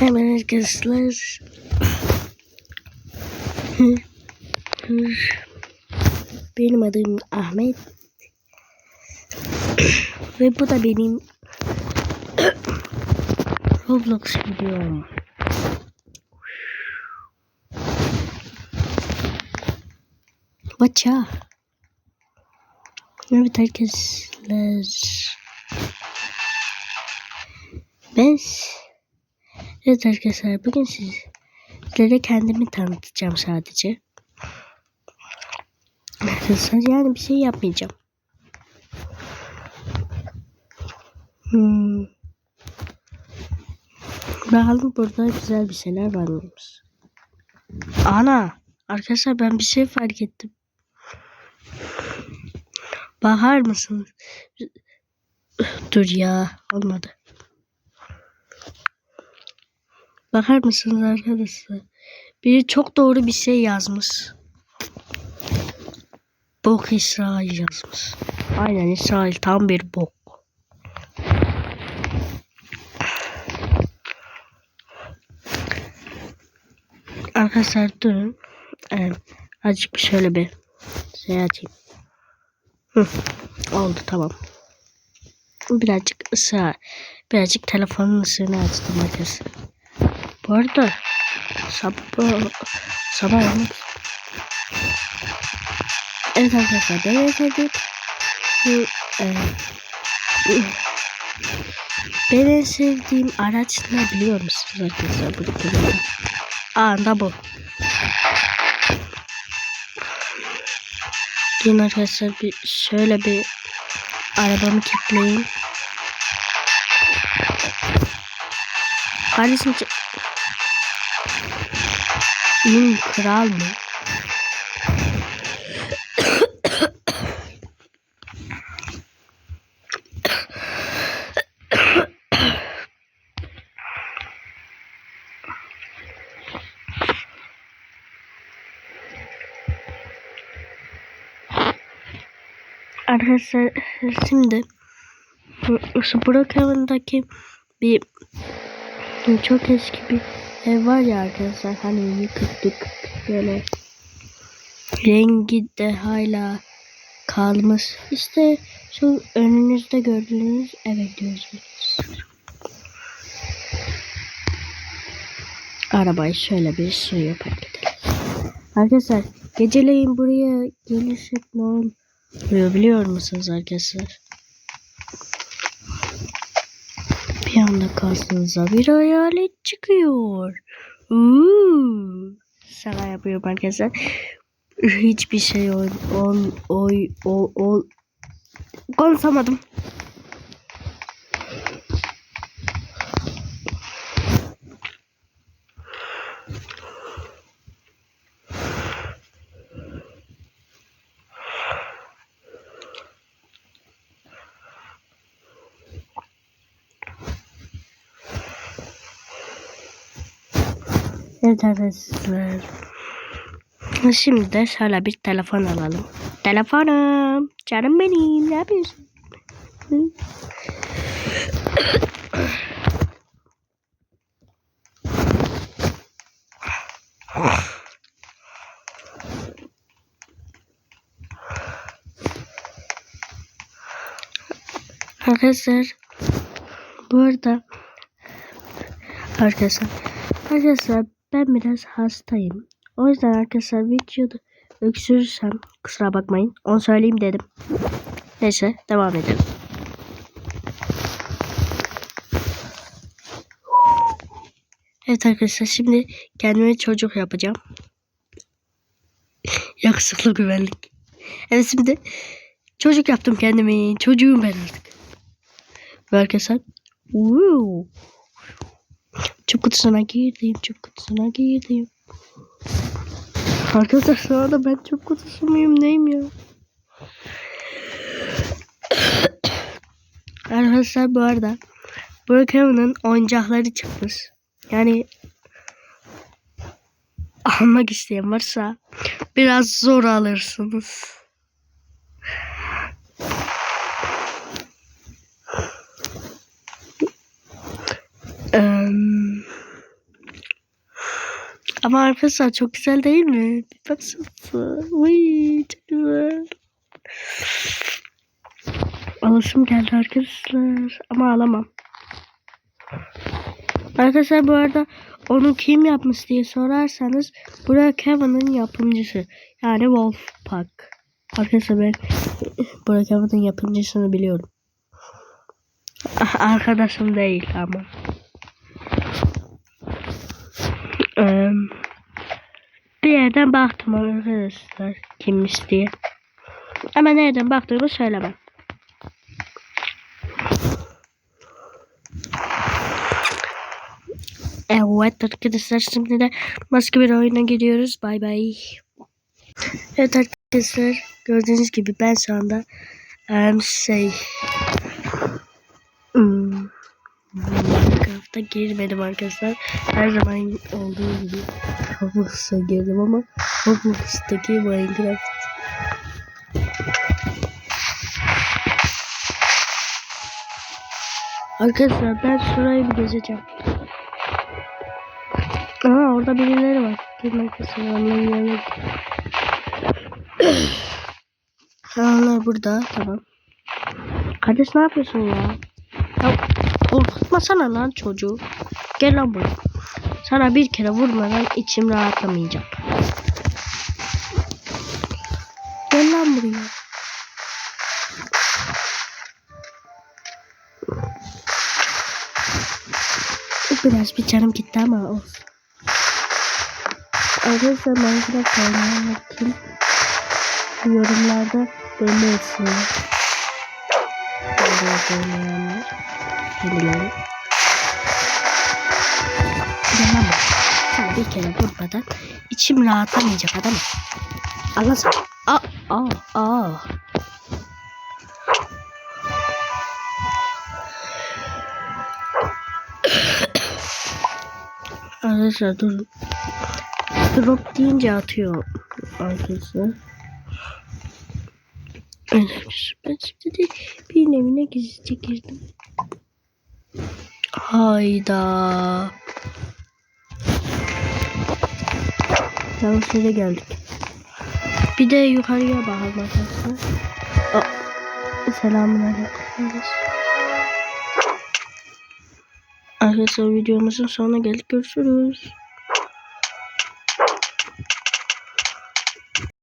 Hemen arkadaşlar. Benim adım Ahmet. Ve bu da benim Roblox videom. Baça. Evet arkadaşlar. Ben Evet arkadaşlar bugün sizlere kendimi tanıtacağım sadece. Arkadaşlar yani bir şey yapmayacağım. Hmm. Bakalım burada güzel bir şeyler var mıymış. Ana arkadaşlar ben bir şey fark ettim. Bakar mısınız? Dur ya olmadı. Bakar mısınız arkadaşlar? Biri çok doğru bir şey yazmış. Bok İsrail yazmış. Aynen İsrail tam bir bok. Arkadaşlar durun. Ee, azıcık bir şöyle bir şey açayım. Hı, oldu tamam. Birazcık ısrar. Birazcık telefonun ısığını açtım arkadaşlar. Bu arada sabah sabah olmuş. Evet arkadaşlar ben sevdim. Bu e, ben en sevdiğim araç ne biliyor musunuz arkadaşlar? Bu burada. Aa da bu. Durun arkadaşlar bir şöyle bir arabamı kilitleyeyim. Kardeşim Hmm, kral mı? Arkadaşlar şimdi Brookhaven'daki bir çok eski bir ev var ya arkadaşlar hani yıkıktık böyle rengi de hala kalmış. İşte şu önünüzde gördüğünüz eve gidiyoruz. Arabayı şöyle bir suya park edelim. Arkadaşlar geceleyin buraya gelirsek ne oluyor biliyor musunuz arkadaşlar? Bir anda karşınıza bir hayalet çıkıyor. Uuu. Şaka yapıyorum arkadaşlar. Hiçbir şey ol, ol, oy, ol, ol. Konuşamadım. Arkadaşlar. Şimdi de şöyle bir telefon alalım. Telefonum. Canım benim. Ne yapıyorsun? Arkadaşlar bu arada arkadaşlar arkadaşlar ben biraz hastayım. O yüzden arkadaşlar videoda öksürürsem kusura bakmayın. Onu söyleyeyim dedim. Neyse devam edelim. Evet arkadaşlar şimdi kendime çocuk yapacağım. Yakışıklı güvenlik. Evet şimdi çocuk yaptım kendime. Çocuğum ben artık. Ve arkadaşlar. Woo. Çöp kutusuna girdim. Çöp kutusuna girdim. Arkadaşlar şu anda ben çöp kutusu muyum neyim ya? Arkadaşlar bu arada Brookhaven'ın oyuncakları çıkmış. Yani almak isteyen varsa biraz zor alırsınız. Ama arkadaşlar çok güzel değil mi? Bir baksanıza. Uy, çok güzel. Alasım geldi arkadaşlar. Ama alamam. Arkadaşlar bu arada onu kim yapmış diye sorarsanız Burak Kevin'in yapımcısı. Yani Wolfpack. Arkadaşlar ben Burak Kevin'in yapımcısını biliyorum. Arkadaşım değil ama. Bir yerden baktım arkadaşlar kimmiş diye. Ama nereden baktığımı söylemem. Evet arkadaşlar şimdi de başka bir oyuna gidiyoruz. Bay bay. Evet arkadaşlar gördüğünüz gibi ben şu anda em, şey hmm, Minecraft'a girmedim arkadaşlar. Her zaman olduğu gibi Roblox'a girdim ama Roblox'taki Minecraft Arkadaşlar ben şurayı bir gezeceğim. Aa orada birileri var. Gelin arkadaşlar onların yanına Onlar burada tamam. Kardeş ne yapıyorsun ya? Ya korkutmasana lan çocuğu. Gel lan buraya. Sana bir kere vurmadan içim rahatlamayacak. Gel lan buraya. Biraz bir canım gitti ama olsun. Arkadaşlar Minecraft oynayanlar kim? Yorumlarda belli etsinler. Minecraft oynayanlar. Kendileri. Demem Sana bir kere vurmadan içim rahatlamayacak adam. Allah sana. Aa, aa, aa. Arkadaşlar dur. Drop deyince atıyor arkadaşlar. Evet, ben şimdi de bir evine gizlice girdim. Hayda. Tamam şöyle geldik. Bir de yukarıya bakalım arkadaşlar. Aa, Selamun aleyküm. Arkadaşlar videomuzun sonuna geldik. Görüşürüz.